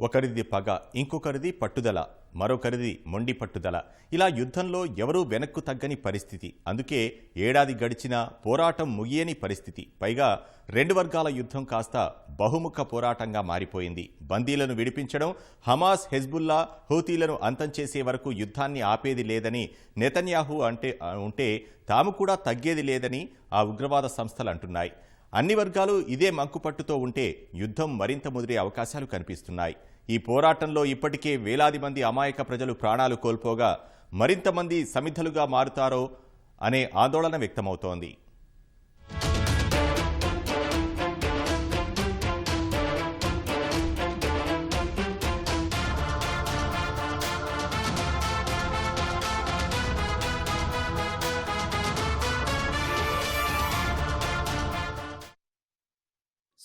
ఒకరిది పగ ఇంకొకరిది పట్టుదల మరొకరిది మొండి పట్టుదల. ఇలా యుద్ధంలో ఎవరూ వెనక్కు తగ్గని పరిస్థితి. అందుకే ఏడాది గడిచినా పోరాటం ముగియని పరిస్థితి. పైగా రెండు వర్గాల యుద్ధం కాస్త బహుముఖ పోరాటంగా మారిపోయింది. బందీలను విడిపించడం హమాస్ హెజ్బుల్లా హౌతీలను అంతం చేసే వరకు యుద్ధాన్ని ఆపేది లేదని నెతన్యాహు అంటే ఉంటే తాము కూడా తగ్గేది లేదని ఆ ఉగ్రవాద సంస్థలు అంటున్నాయి. అన్ని వర్గాలు ఇదే మంకుపట్టుతో ఉంటే యుద్ధం మరింత ముదిరే అవకాశాలు కనిపిస్తున్నాయి. ఈ పోరాటంలో ఇప్పటికే వేలాది మంది అమాయక ప్రజలు ప్రాణాలు కోల్పోగా మరింత మంది సమిధలుగా మారుతారో అనే ఆందోళన వ్యక్తమవుతోంది.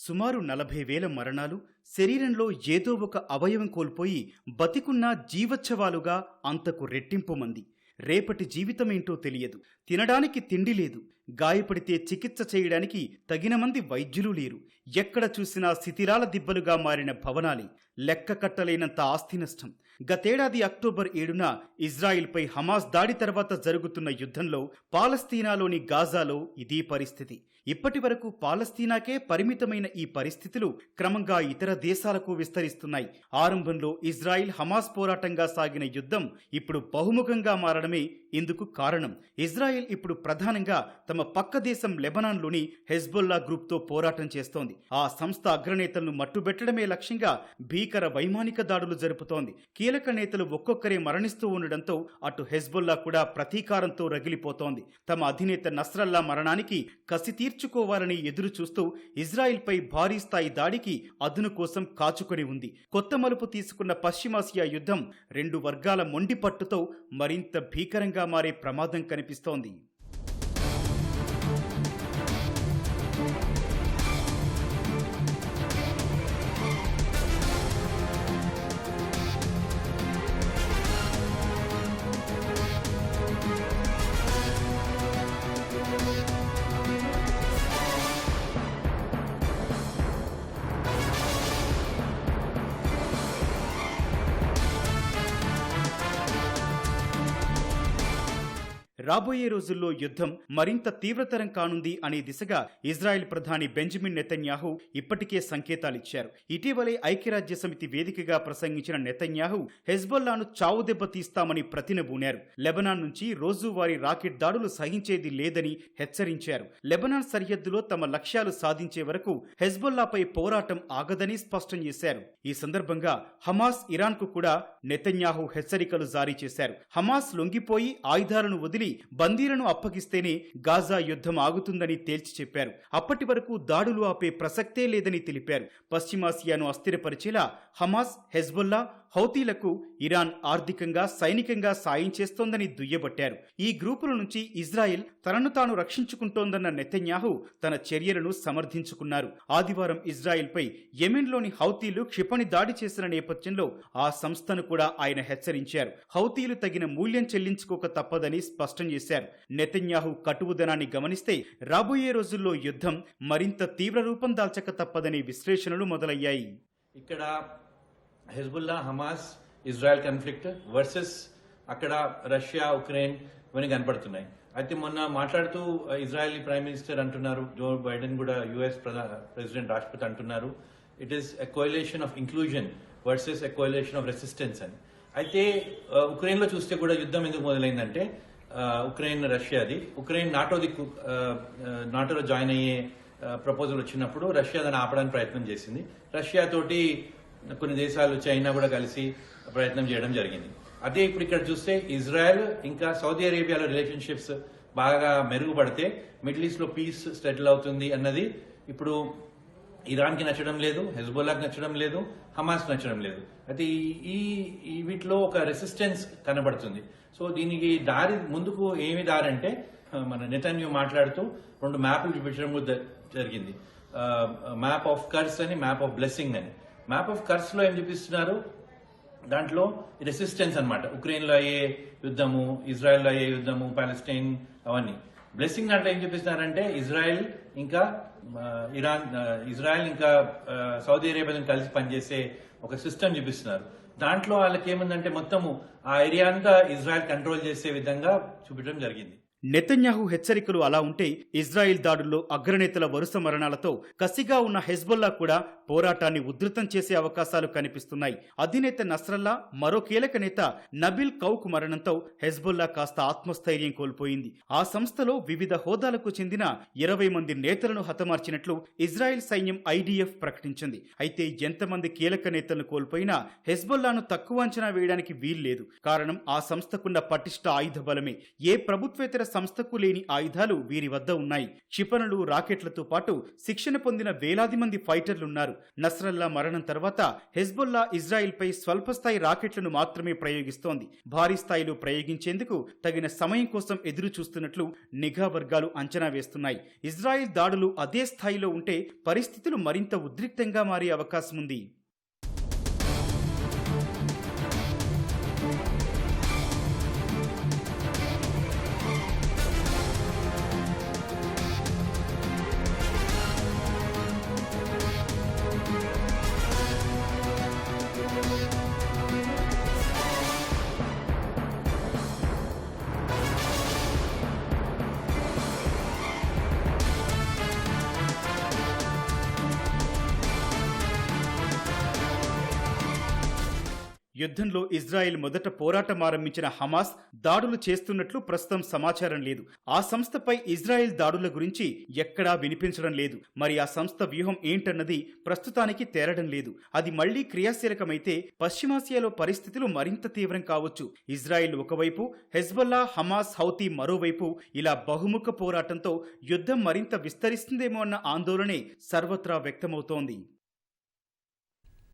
సుమారు నలభై వేల మరణాలు శరీరంలో ఏదో ఒక అవయవం కోల్పోయి బతికున్న జీవచ్ఛవాలుగా అంతకు రెట్టింపు మంది. రేపటి జీవితమేంటో తెలియదు. తినడానికి తిండి లేదు. గాయపడితే చికిత్స చేయడానికి తగిన మంది వైద్యులు లేరు. ఎక్కడ చూసినా శిథిరాల దిబ్బలుగా మారిన భవనాలే. లెక్క కట్టలేనంత ఆస్తి నష్టం. గతేడాది అక్టోబర్ ఏడున ఇజ్రాయిల్పై హమాస్ దాడి తర్వాత జరుగుతున్న యుద్ధంలో పాలస్తీనాలోని గాజాలో ఇదే పరిస్థితి. ఇప్పటి వరకు పాలస్తీనాకే పరిమితమైన ఈ పరిస్థితులు క్రమంగా ఇతర దేశాలకు విస్తరిస్తున్నాయి. ఆరంభంలో ఇజ్రాయిల్ హమాస్ పోరాటంగా సాగిన యుద్ధం ఇప్పుడు బహుముఖంగా మారడమే ఇందుకు కారణం. ఇజ్రాయెల్ ఇప్పుడు ప్రధానంగా తమ పక్క దేశం లెబనాన్లోని హెజ్బొల్లా గ్రూప్తో పోరాటం చేస్తోంది. ఆ సంస్థ అగ్రనేతలను మట్టుబెట్టడమే లక్ష్యంగా భీకర వైమానిక దాడులు జరుపుతోంది. కీలక నేతలు ఒక్కొక్కరే మరణిస్తూ ఉండడంతో అటు హెజ్బొల్లా కూడా ప్రతీకారంతో రగిలిపోతోంది. తమ అధినేత నస్రల్లా మరణానికి కసి తీర్చుకోవాలని ఎదురు చూస్తూ ఇజ్రాయిల్పై భారీ స్థాయి దాడికి అదును కోసం కాచుకొని ఉంది. కొత్త మలుపు తీసుకున్న పశ్చిమాసియా యుద్ధం రెండు వర్గాల మొండి పట్టుతో మరింత భీకరంగా మారే ప్రమాదం కనిపిస్తోంది. రాబోయే రోజుల్లో యుద్ధం మరింత తీవ్రతరం కానుంది అనే దిశగా ఇజ్రాయెల్ ప్రధాని బెంజమిన్ నెతన్యాహు ఇప్పటికే సంకేతాలిచ్చారు. ఇటీవలే ఐక్యరాజ్య సమితి వేదికగా ప్రసంగించిన నెతన్యాహు హెజ్బొల్లాను చావు దెబ్బ తీస్తామని ప్రతినబూనారు లెబనాన్ నుంచి రోజువారీ రాకెట్ దాడులు సహించేది లేదని హెచ్చరించారు. లెబనాన్ సరిహద్దులో తమ లక్ష్యాలు సాధించే వరకు హెజ్బొల్లాపై పోరాటం ఆగదని స్పష్టం చేశారు. ఈ సందర్భంగా హమాస్ ఇరాన్కు కూడా నెతన్యాహు హెచ్చరికలు జారీ చేశారు. హమాస్ లొంగిపోయి ఆయుధాలను వదిలి బందీలను అప్పగిస్తేనే గాజా యుద్ధం ఆగుతుందని తేల్చి చెప్పారు. అప్పటి వరకు దాడులు ఆపే ప్రసక్తే లేదని తెలిపారు. పశ్చిమాసియాను అస్థిరపరిచేలా హమాస్ హెజ్బొల్లా హౌతీలకు ఇరాన్ ఆర్థికంగా సైనికంగా సాయం చేస్తోందని దుయ్యబట్టారు. ఈ గ్రూపుల నుంచి ఇజ్రాయెల్ తనను తాను రక్షించుకుంటోందన్న నెతన్యాహు తన చర్యలను సమర్థించుకున్నారు. ఆదివారం ఇజ్రాయెల్పై యెమెన్లోని హౌతీలు క్షిపణి దాడి చేసిన నేపథ్యంలో ఆ సంస్థను కూడా ఆయన హెచ్చరించారు. హౌతీలు తగిన మూల్యం చెల్లించుకోక తప్పదని స్పష్టం చేశారు. నెతన్యాహు కటువుదనాన్ని గమనిస్తే రాబోయే రోజుల్లో యుద్ధం మరింత తీవ్ర రూపం దాల్చక తప్పదనే విశ్లేషణలు మొదలయ్యాయి. ఇక్కడ Hezbollah Hamas Israel conflict versus అక్కడ రష్యా ఉక్రెయిన్ ఇవన్నీ కనపడుతున్నాయి. అయితే మొన్న మాట్లాడుతూ ఇజ్రాయెలీ ప్రైమ్ మినిస్టర్ అంటున్నారు జో బైడెన్ కూడా యుఎస్ ప్రెసిడెంట్ రాష్ట్రపతి అంటున్నారు it is a of inclusion versus a of resistance అని. అయితే ఉక్రెయిన్లో చూస్తే కూడా యుద్ధం ఎందుకు మొదలైందంటే ఉక్రెయిన్ రష్యాది ఉక్రెయిన్ నాటోది దిక్కు నాటోలో జాయిన్ అయ్యే ప్రపోజల్ వచ్చినప్పుడు రష్యా దాన్ని ఆపడానికి ప్రయత్నం చేసింది. రష్యా తోటి కొన్ని దేశాలు చైనా కూడా కలిసి ప్రయత్నం చేయడం జరిగింది. అదే ఇప్పుడు ఇక్కడ చూస్తే ఇజ్రాయెల్ ఇంకా సౌదీ అరేబియాలో రిలేషన్షిప్స్ బాగా మెరుగుపడితే మిడిల్ ఈస్ట్లో పీస్ సెటిల్ అవుతుంది అన్నది ఇప్పుడు ఇరాన్కి నచ్చడం లేదు హెజ్బోలాకి నచ్చడం లేదు హమాస్ నచ్చడం లేదు. అయితే ఈ- ఈ వీటిలో ఒక రెసిస్టెన్స్ కనబడుతుంది. సో దీనికి దారి ముందుకు ఏమి దారి అంటే మన నెతన్యూ మాట్లాడుతూ రెండు మ్యాప్లు చూపించడం కూడా జరిగింది. మ్యాప్ ఆఫ్ కర్స్ అని మ్యాప్ ఆఫ్ బ్లెస్సింగ్ అని. మ్యాప్ ఆఫ్ కర్స్లో ఏం చూపిస్తున్నారు? దాంట్లో రెసిస్టెన్స్ అన్నమాట. ఉక్రెయిన్లో అయ్యే యుద్ధము ఇజ్రాయెల్లో అయ్యే యుద్ధము పాలెస్టైన్ అవన్నీ. బ్లెస్సింగ్ దాంట్లో ఏం చూపిస్తున్నారంటే ఇజ్రాయెల్ ఇంకా ఇరాన్ ఇజ్రాయెల్ ఇంకా సౌదీ అరేబియాతో కలిసి పనిచేసే ఒక సిస్టమ్ చూపిస్తున్నారు. దాంట్లో వాళ్ళకి ఏముందంటే మొత్తము ఆ ఏరియా అంతా ఇజ్రాయెల్ కంట్రోల్ చేసే విధంగా చూపించడం జరిగింది. నెతన్యాహు హెచ్చరికలు అలా ఉంటే ఇజ్రాయిల్ దాడుల్లో అగ్రనేతల వరుస మరణాలతో కసిగా ఉన్న హెజ్బొల్లా కూడా పోరాటాన్ని ఉధృతం చేసే అవకాశాలు కనిపిస్తున్నాయి. అధినేత నస్రల్లా మరో కీలక నేత నబిల్ కౌక్ మరణంతో హెజ్బొల్లా కాస్త ఆత్మస్థైర్యం కోల్పోయింది. ఆ సంస్థలో వివిధ హోదాలకు చెందిన ఇరవై మంది నేతలను హతమార్చినట్లు ఇజ్రాయెల్ సైన్యం ఐడిఎఫ్ ప్రకటించింది. అయితే ఎంతమంది కీలక నేతలను కోల్పోయినా హెజ్బొల్లాను తక్కువ అంచనా వేయడానికి వీల్లేదు. కారణం ఆ సంస్థకున్న పటిష్ట ఆయుధ బలమే. ఏ ప్రభుత్వేతర సంస్థకు లేని ఆయుధాలు వీరి వద్ద ఉన్నాయి. క్షిపణులు రాకెట్లతో పాటు శిక్షణ పొందిన వేలాది మంది ఫైటర్లున్నారు. నస్రల్లా మరణం తర్వాత హెజ్బుల్లా ఇజ్రాయిల్పై స్వల్పస్థాయి రాకెట్లను మాత్రమే ప్రయోగిస్తోంది. భారీ స్థాయిలో ప్రయోగించేందుకు తగిన సమయం కోసం ఎదురు చూస్తున్నట్లు నిఘా వర్గాలు అంచనా వేస్తున్నాయి. ఇజ్రాయిల్ దాడులు అదే స్థాయిలో ఉంటే పరిస్థితులు మరింత ఉద్రిక్తంగా మారే అవకాశం ఉంది యుద్ధంలో ఇజ్రాయెల్ మొదట పోరాటం ఆరంభించిన హమాస్ దాడులు చేస్తున్నట్లు ప్రస్తుతం సమాచారం లేదు. ఆ సంస్థపై ఇజ్రాయెల్ దాడుల గురించి ఎక్కడా వినిపించడం లేదు. మరి ఆ సంస్థ వ్యూహం ఏంటన్నది ప్రస్తుతానికి తేరడం లేదు. అది మళ్ళీ క్రియాశీలకమైతే పశ్చిమాసియాలో పరిస్థితులు మరింత తీవ్రం కావచ్చు. ఇజ్రాయెల్ ఒకవైపు హెజ్బల్లా హమాస్ హౌతీ మరోవైపు ఇలా బహుముఖ పోరాటంతో యుద్ధం మరింత విస్తరిస్తుందేమో అన్న ఆందోళనే సర్వత్రా వ్యక్తమవుతోంది.